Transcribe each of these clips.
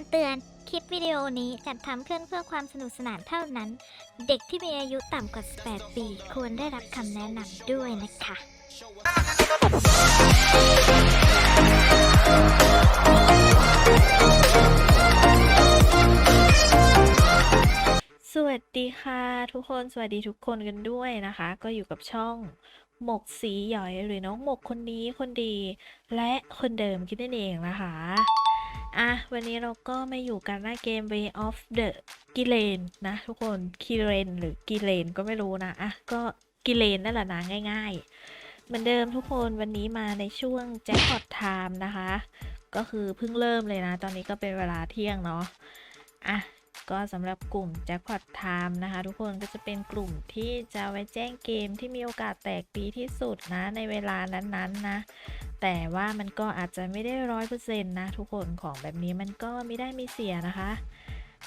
ำเตือน คลิปวิดีโอนี้จัดทำขึ้นเพื่อความสนุกสนานเท่านั้น เด็กที่มีอายุต่ำกว่า 18 ปี ควรได้รับคำแนะนำด้วยนะคะ สวัสดีค่ะ ทุกคนสวัสดีทุกคนกันด้วยนะคะ ก็อยู่กับช่องหมกสีหยอยหรือน้องหมกคนนี้คนดี และคนเดิมคิดนั่นเองนะคะ อะ วันนี้เราก็มาอยู่กันหน้าเกม Way of the g i l e n นะ ทุกคน g i l e n หรือ g i l e n ก็ไม่รู้นะ อะ ก็ g i l e n นั่นแหละนะง่าย ๆ เหมือนเดิมทุกคนวันนี้มาในช่วง Jackpot Time นะคะ ก็คือเพิ่งเริ่มเลยนะ ตอนนี้ก็เป็นเวลาเที่ยงเนาะ อะ ก็สำหรับกลุ่ม Jackpot Time นะคะ ทุกคนก็จะเป็นกลุ่มที่จะไว้แจ้งเกมที่มีโอกาสแตกดีที่สุดนะในเวลานั้นๆนะ แต่ว่ามันก็อาจจะไม่ได้ร้อยเปอร์เซ็นต์นะทุกคนของแบบนี้มันก็ไม่ได้มีเสียนะคะ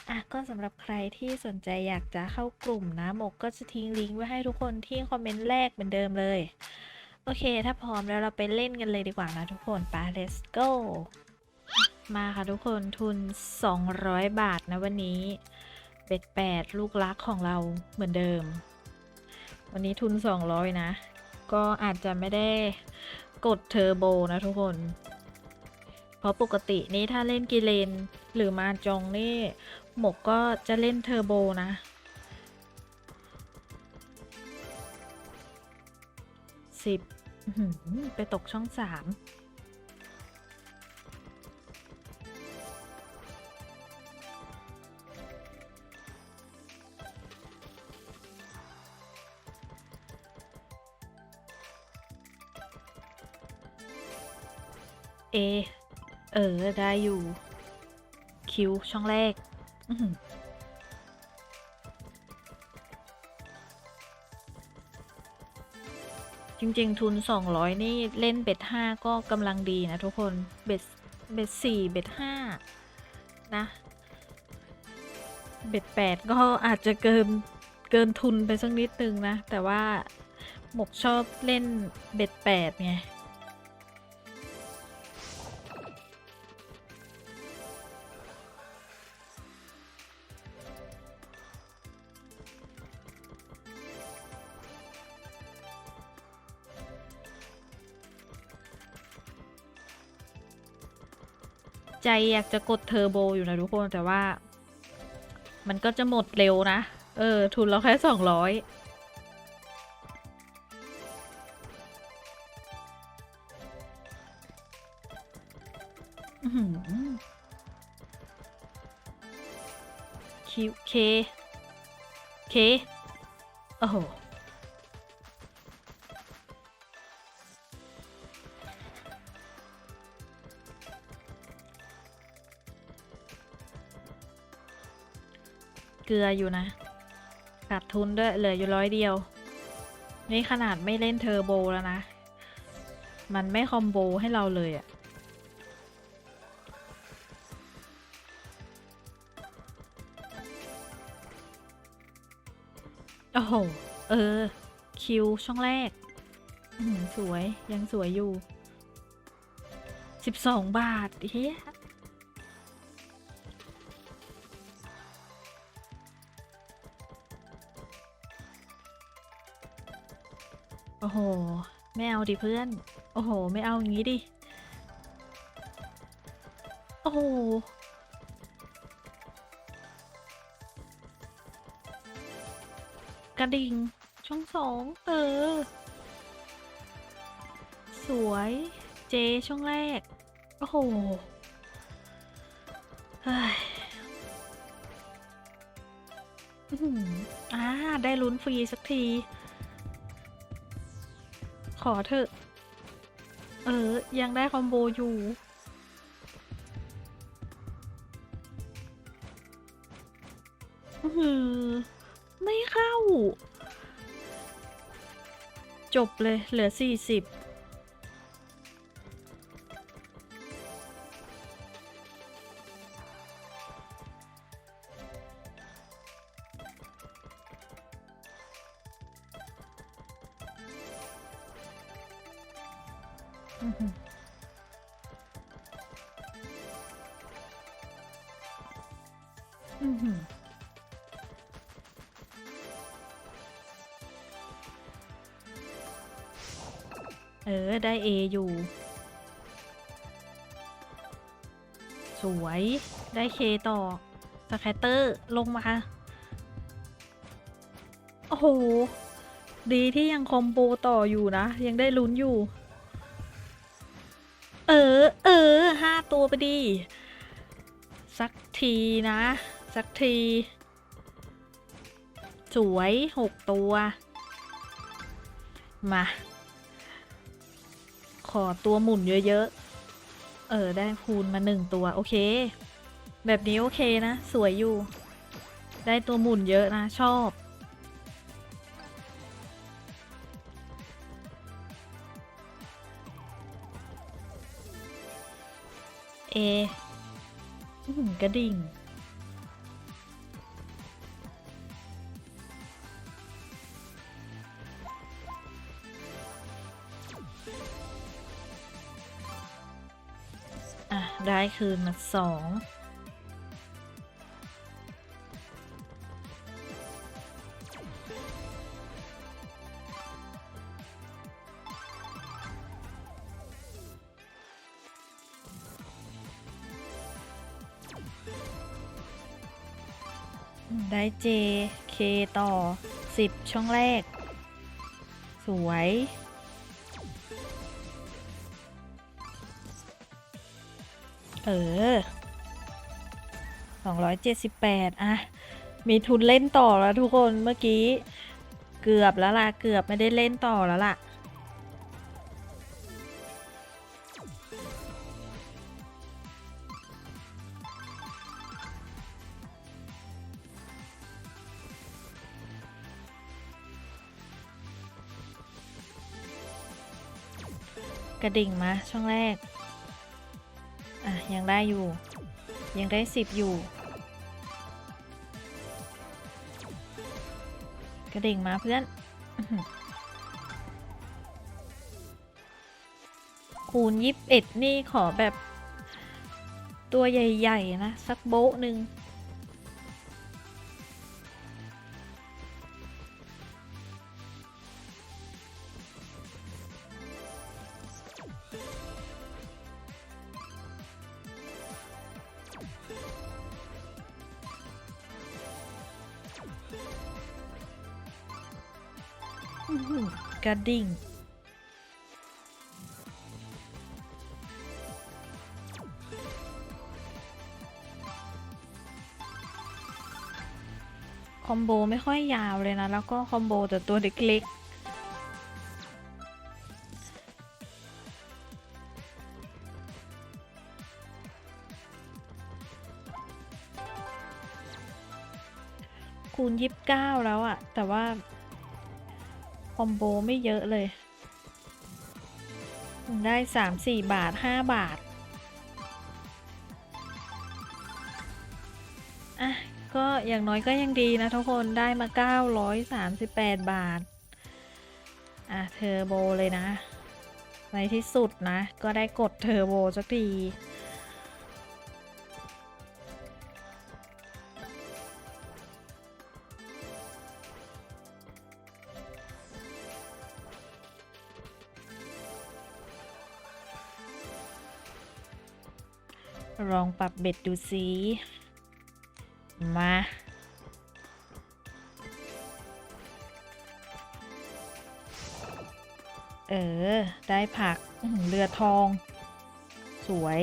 อะก็สำหรับใครที่สนใจอยากจะเข้ากลุ่มนะหมกก็จะทิ้งลิงก์ไว้ให้ทุกคนที่คอมเมนต์แรกเหมือนเดิมเลย โอเค ถ้าพร้อมแล้วเราไปเล่นกันเลยดีกว่านะทุกคนไป let's go มาค่ะทุกคนทุน 200 บาทนะวันนี้เบ็ดแปดลูกรักของเราเหมือนเดิม วันนี้ทุน 200 นะ ก็อาจจะไม่ได้ กดเทอร์โบนะทุกคน เพราะปกตินี้ถ้าเล่นกิเลน หรือมาจองนี่ หมกก็จะเล่นเทอร์โบนะ สิบไปตกช่องสาม เอ เออ ได้อยู่ คิวช่องแรกจริง ๆ ทุน 200 นี่เล่นเบ็ด5ก็กำลังดีนะทุกคน เบ็ดเบ็ด4เบ็ด5นะ เบ็ด8ก็อาจจะเกิน เกินทุนไปสักนิดนึงนะ แต่ว่าหมกชอบเล่นเบ็ด8ไง ใจอยากจะกดเทอร์โบอยู่นะทุกคนแต่ว่า มันก็จะหมดเร็วนะ เออ ทุนเราแค่สองร้อยคิวเค เค โอ้โห เกลืออยู่นะ ขาดทุนด้วยเหลืออยู่ร้อยเดียว นี่ขนาดไม่เล่นเทอร์โบแล้วนะ มันไม่คอมโบให้เราเลยอะโอ้โห เออ คิวช่องแรก สวย ยังสวยอยู่สิบสองบาทเฮีย โอ้โห ไม่เอาดิเพื่อน โอ้โห ไม่เอาอย่างนี้ดิ โอ้โห กระดิ่ง ช่องสองเออ สวย เจช่องแรก โอ้โหเฮ้ยอื้อหืออ่า ได้ลุ้นฟรีสักที อเถอะ เออ ยังได้คอมโบอยู่ อื้อหือไม่เข้า จบเลยเหลือสี่สิบ อือหือเออ ได้ A อยู่ สวย ได้ K ต่อ สแคตเตอร์ ลงมา โอ้โห ดีที่ยังคอมโบต่ออยู่นะ ยังได้ลุ้นอยู่ เออ เออ ห้าตัวไปดี สักทีนะ สักที สวยหกตัว มา ขอตัวหมุนเยอะๆ เออ ได้คูณมาหนึ่งตัว โอเค แบบนี้โอเคนะ สวยอยู่ ได้ตัวหมุนเยอะนะ ชอบเอหือกระดิ่ง ได้คืนมาสองได้ J K ต่อ 10 ช่องแรก สวย เออ 278 อะ มีทุนเล่นต่อแล้วทุกคนเมื่อกี้ เกือบแล้วล่ะ เกือบไม่ได้เล่นต่อแล้วล่ะ กระดิ่งมาช่องแรก อะ ยังได้อยู่ ยังได้สิบอยู่ กระดิ่งมาเพื่อน คูณยิบเอ็ดนี่ขอแบบ ตัวใหญ่ ๆ นะ สักโบ๊ะหนึ่ง กระดิ่ง คอมโบไม่ค่อยยาวเลยนะ แล้วก็คอมโบแต่ตัวเล็กๆคูณยิบเก้าแล้วอะแต่ว่า คอมโบไม่เยอะเลย ได้สามสี่บาทห้าบาท อะ ก็อย่างน้อยก็ยังดีนะทุกคนได้มาเก้าร้อยสามสิบแปดบาท อะ เทอร์โบเลยนะ ในที่สุดนะ ก็ได้กดเทอร์โบสักที ลองปรับเบ็ดดูสิมาเออ ได้ผักเรือทอง สวย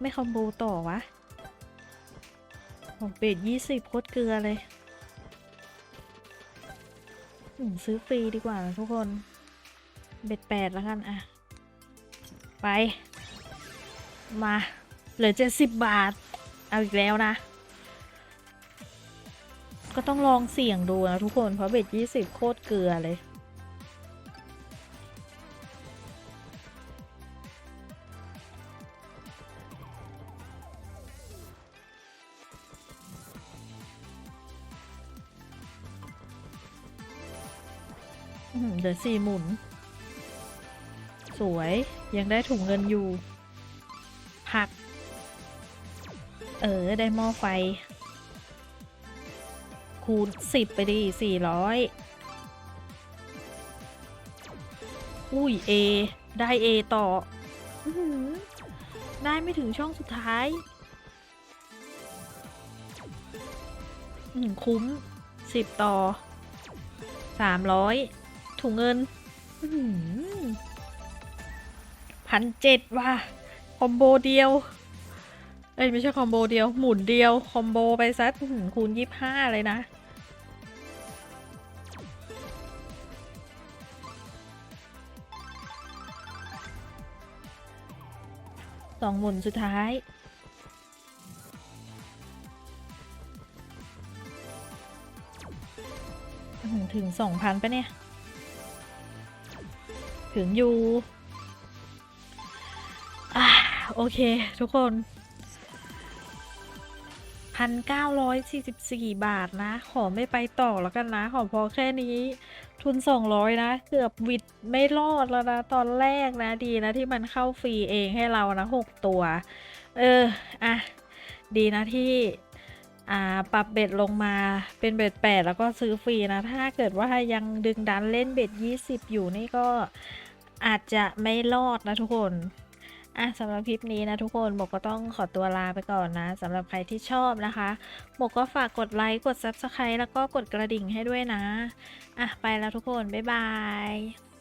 ไม่คอมโบต่อวะผมเปดยี่สิบโคตรเกลือเลยซื้อฟรีดีกว่าทุกคน เบ็ดแปดแล้วกันอะไป มา เหลือเจ็ดสิบบาท เอาอีกแล้วนะ ก็ต้องลองเสี่ยงดูนะทุกคน เพราะเบ็ดยี่สิบโคตรเกลือเลย อื้อหือเดี๋ยวสี่หมุน สวยยังได้ถุงเงินอยู่ ผัก เออ ได้หม้อไฟ คูณสิบไปดิสี่ร้อยอุ้ย A ได้ A ต่ออได้ไม่ถึงช่องสุดท้ายคุ้มสิบต่อสามร้อย ถุงเงินพันเจ็ดว่ะ คอมโบเดียว เอ้ย ไม่ใช่คอมโบเดียว หมุนเดียว คอมโบไปซัดคูณยี่ห้าเลยนะ สองหมุนสุดท้ายถึงสองพันปะเนี่ย ถึงอยู่อ่าโอเค ทุกคนพันเก้าร้อยสี่สิบสี่บาทนะ ขอไม่ไปต่อแล้วกันนะ ขอพอแค่นี้ ทุนสองร้อยนะ เกือบวิดไม่รอดแล้วนะ ตอนแรกนะดีนะที่มันเข้าฟรีเองให้เรานะหกตัว เออ อะ ดีนะที่อ่าปรับเบ็ดลงมาเป็นเบ็ดแปดแล้วก็ซื้อฟรีนะ ถ้าเกิดว่ายังดึงดันเล่นเบ็ดยี่สิบอยู่นี่ก็ อาจจะไม่รอดนะทุกคนอะสำหรับคลิปนี้นะทุกคนหมกก็ต้องขอตัวลาไปก่อนนะสำหรับใครที่ชอบนะคะหมกก็ฝากกดไลค์กด Subscribe แล้วก็กดกระดิ่งให้ด้วยนะ อะไปแล้วทุกคน บ๊ายบาย